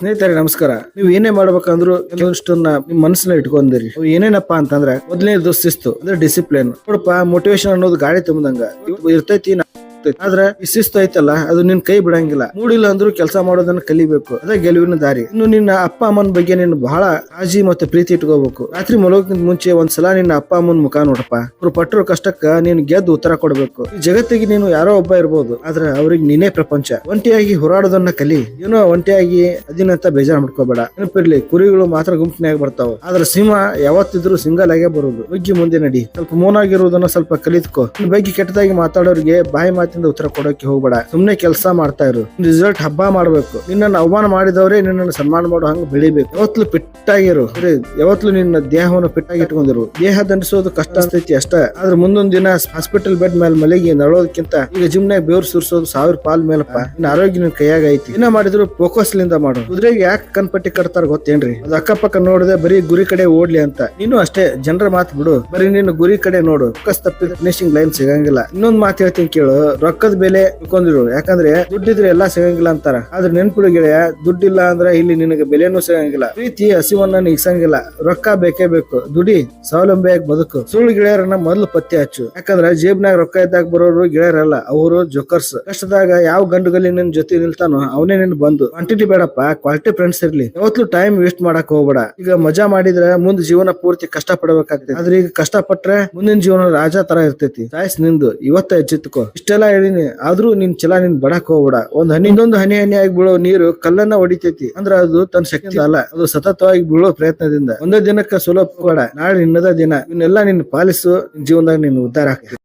ಸ್ನೇಹಿತರೆ, ನಮಸ್ಕಾರ. ನೀವು ಏನೇ ಮಾಡ್ಬೇಕಂದ್ರು ಕೆಲವೊಂದಿಷ್ಟನ್ನ ನಿಮ್ ಮನಸ್ಸನ್ನ ಇಟ್ಕೊಂಡಿರಿ. ಏನೇನಪ್ಪ ಅಂತಂದ್ರೆ, ಮೊದಲನೇದು ಶಿಸ್ತು, ಅಂದ್ರೆ ಡಿಸಿಪ್ಲಿನ್ ನೋಡಪ್ಪ ಮೋಟಿವೇಶನ್ ಅನ್ನೋದು ಗಾಡಿ ತುಂಬದಂಗ. ಇರ್ತೈತಿ ಇರ್ತೈತಿ. ಆದ್ರೆ ಈ ಶಿಸ್ತು ಐತಲ್ಲ, ಅದು ನಿನ್ ಕೈ ಬಿಡಂಗಿಲ್ಲ. ಮೂಡಿಲ್ಲ ಅಂದ್ರೂ ಕೆಲಸ ಮಾಡೋದನ್ನ ಕಲಿಬೇಕು. ಅದೇ ಗೆಲುವಿನ ದಾರಿ. ಇನ್ನು ನಿನ್ನ ಅಪ್ಪ ಅಮ್ಮನ ಬಗ್ಗೆ ನೀನು ಬಹಳ ಕಾಜಿ ಮತ್ತೆ ಪ್ರೀತಿ ಇಟ್ಕೋಬೇಕು. ರಾತ್ರಿ ಮಲಗೋಕ್ಕಿಂತ ಮುಂಚೆ ಒಂದ್ಸಲ ನಿನ್ನ ಅಪ್ಪ ಅಮ್ಮನ ಮುಖ ನೋಡಪ್ಪ. ಅವ್ರು ಪಟ್ಟಿರೋ ಕಷ್ಟಕ್ಕ ನೀನ್ ಗೆದ್ದು ಉತ್ತರ ಕೊಡಬೇಕು. ಈ ಜಗತ್ತಿಗೆ ನೀನು ಯಾರೋ ಒಬ್ಬ ಇರ್ಬೋದು, ಆದ್ರೆ ಅವ್ರಿಗೆ ನೀನೇ ಪ್ರಪಂಚ. ಒಂಟಿಯಾಗಿ ಹೋರಾಡೋದನ್ನ ಕಲಿ. ಏನೋ ಒಂಟಿಯಾಗಿ ಅದಿನಂತ ಬೇಜಾರ್ ಮಾಡ್ಕೋಬೇಡ. ನೆನಪಿರ್ಲಿ, ಕುರಿಗಳು ಮಾತ್ರ ಗುಂಪಿನಾಗ ಬರ್ತಾವ. ಆದ್ರೆ ಸಿಂಹ ಯಾವತ್ತಿದ್ರು ಸಿಂಗಲ್ ಆಗೇ ಬರುದು. ಬಗ್ಗೆ ಮುಂದೆ ನಡಿ. ಸ್ವಲ್ಪ ಮೌನ ಆಗಿರುವುದನ್ನ ಸ್ವಲ್ಪ ಕಲಿತ್ಕೋ. ಬಗ್ಗೆ ಕೆಟ್ಟದಾಗಿ ಮಾತಾಡೋರಿಗೆ ಬಾಯಿ ಮಾತಿಂದ ಉತ್ತರ ಕೊಡೋಕೆ ಹೋಗ್ಬೇಡ. ಸುಮ್ನೆ ಕೆಲಸ ಮಾಡ್ತಾ ಇರು. ರಿಸಲ್ಟ್ ಹಬ್ಬ ಮಾಡ್ಬೇಕು. ನಿನ್ನನ್ನು ಅವಮಾನ ಮಾಡಿದವರೇ ನಿನ್ನನ್ನು ಸನ್ಮಾನ ಮಾಡೋ ಹಂಗ ಬೆಳಿಬೇಕು. ಯಾವತ್ಲು ಪಿಟ್ಟಾಗಿರು ಸರಿ ಯಾವತ್ಲು ನಿನ್ನ ದೇಹವನ್ನು ಪಿಟ್ಟಾಗಿ ಇಟ್ಕೊಂಡಿರು. ದೇಹ ದಂಡಿಸೋದು ಕಷ್ಟ ಅನ್ಸ್ತೈತಿ ಅಷ್ಟ. ಆದ್ರೆ ಮುಂದೊಂದ್ ದಿನ ಹಾಸ್ಪಿಟಲ್ ಬೆಡ್ ಮೇಲೆ ಮಲಗಿ ನಳೋದಕ್ಕಿಂತ ಈಗ ಜಿಮ್ನಾಗ ಬೇವ್ರು ಸುರ್ಸೋದು ಸಾವಿರ ಪಾಲ್ ಮೇಲಪ್ಪ. ನಿನ್ನ ಆರೋಗ್ಯ ನಿನ್ ಕೈಯಾಗ ಐತಿ. ಇನ್ನ ಮಾಡಿದ್ರು ಫೋಕಸ್ ಲಿಂದ ಮಾಡು. ಕುದುರೆಗೆ ಯಾಕೆ ಕಣ್ಪಟ್ಟಿ ಕಟ್ತಾರ ಗೊತ್ತೇನ್ರಿ? ಅದು ಅಕ್ಕಪಕ್ಕ ನೋಡದೆ ಬರೀ ಗುರಿ ಕಡೆ ಓಡ್ಲಿ ಅಂತ. ನೀನು ಅಷ್ಟೇ ಜನರ ಮಾತು ಬಿಡು. ಬರೀ ನಿನ್ನ ಗುರಿ ಕಡೆ ನೋಡು. ಫೋಕಸ್ ತಪ್ಪಿದ ಫಿನಿಶಿಂಗ್ ಲೈನ್ ಸಿಗಂಗಿಲ್ಲ. ಇನ್ನೊಂದ್ ಮಾತು ಹೇಳ್ತೀನಿ ಕೇಳು. ರೊಕ್ಕದ ಬೆಲೆ ತಿಳ್ಕೊಂಡಿರು ಯಾಕಂದ್ರೆ ದುಡ್ಡಿದ್ರೆ ಎಲ್ಲಾ ಸಿಗಂಗಿಲ್ಲ ಅಂತಾರ. ಆದ್ರೆ ನೆನ್ಪಿಡು ಗೆಳೆಯ, ದುಡ್ಡಿಲ್ಲ ಅಂದ್ರೆ ಇಲ್ಲಿ ನಿನಗೆ ಬೆಲೆನೂ ಸಿಗಂಗಿಲ್ಲ. ಪ್ರೀತಿ ಹಸಿವನ್ನ ನೀಗ್ಸಂಗಿಲ್ಲ. ರೊಕ್ಕ ಬೇಕೇ ಬೇಕು. ದುಡಿ, ಸ್ವಾವಲಂಬಿಯಾಗಿ ಬದುಕು. ಸುಳ್ಳು ಗೆಳೆಯರನ್ನ ಮೊದಲು ಪತ್ತೆ ಹಚ್ಚು. ಯಾಕಂದ್ರೆ ಜೇಬ್ನಾಗ ರೊಕ್ಕ ಇದ್ದಾಗ ಬರೋರು ಗೆಳೆಯರಲ್ಲ, ಅವರು ಜೋಕರ್ಸ್. ಕಷ್ಟದಾಗ ಯಾವ ಗಂಡುಗಲ್ಲಿ ನಿನ್ ಜೊತೆ ನಿಲ್ತಾನೋ ಅವನೇ ನಿನ್ ಬಂದು ಕ್ವಾಂಟಿಟಿ ಬೇಡಪ್ಪ, ಕ್ವಾಲಿಟಿ ಫ್ರೆಂಡ್ಸ್ ಇರ್ಲಿ. ಯಾವತ್ತು ಟೈಮ್ ವೇಸ್ಟ್ ಮಾಡಕ್ ಹೋಗ್ಬೇಡ. ಈಗ ಮಜಾ ಮಾಡಿದ್ರೆ ಮುಂದ್ ಜೀವನ ಪೂರ್ತಿ ಕಷ್ಟ ಪಡ್ಬೇಕಾಗ್ತದೆ ಆದ್ರೆ ಈಗ ಕಷ್ಟ ಪಟ್ರೆ ಮುಂದಿನ ಜೀವನ ರಾಜ ತರ ಇರ್ತೈತಿ. ಸಾಯ್ಸ್ ನಿಂದು, ಇವತ್ತ ಹೆಚ್ಚಿತ್ಕೋ ಇಷ್ಟೆಲ್ಲ ಹೇಳಿನಿ, ಆದ್ರೂ ನಿನ್ ಚಲ ನಿನ್ ಬಡಕ್ ಹೋಗ್ಬೇಡ. ಒಂದ್ ಹನಿ ಇನ್ನೊಂದು ಹನಿ ಹನಿ ಆಗಿ ಬೀಳೋ ನೀರು ಕಲ್ಲನ್ನ ಹೊಡಿತೈತಿ. ಅಂದ್ರ ಅದು ತನ್ನ ಶಕ್ತಿ ಅಲ್ಲ, ಅದು ಸತತವಾಗಿ ಬೀಳೋ ಪ್ರಯತ್ನದಿಂದ. ಒಂದೇ ದಿನಕ್ಕೆ ಸುಲಭ ಬೇಡ. ನಾಳೆ ನಿನ್ನದ ದಿನ. ಇವನ್ನೆಲ್ಲ ನಿನ್ ಪಾಲಿಸು ಜೀವನದಾಗ ನಿನ್ ಉದ್ಧಾರ ಆಗ್ತೈತಿ.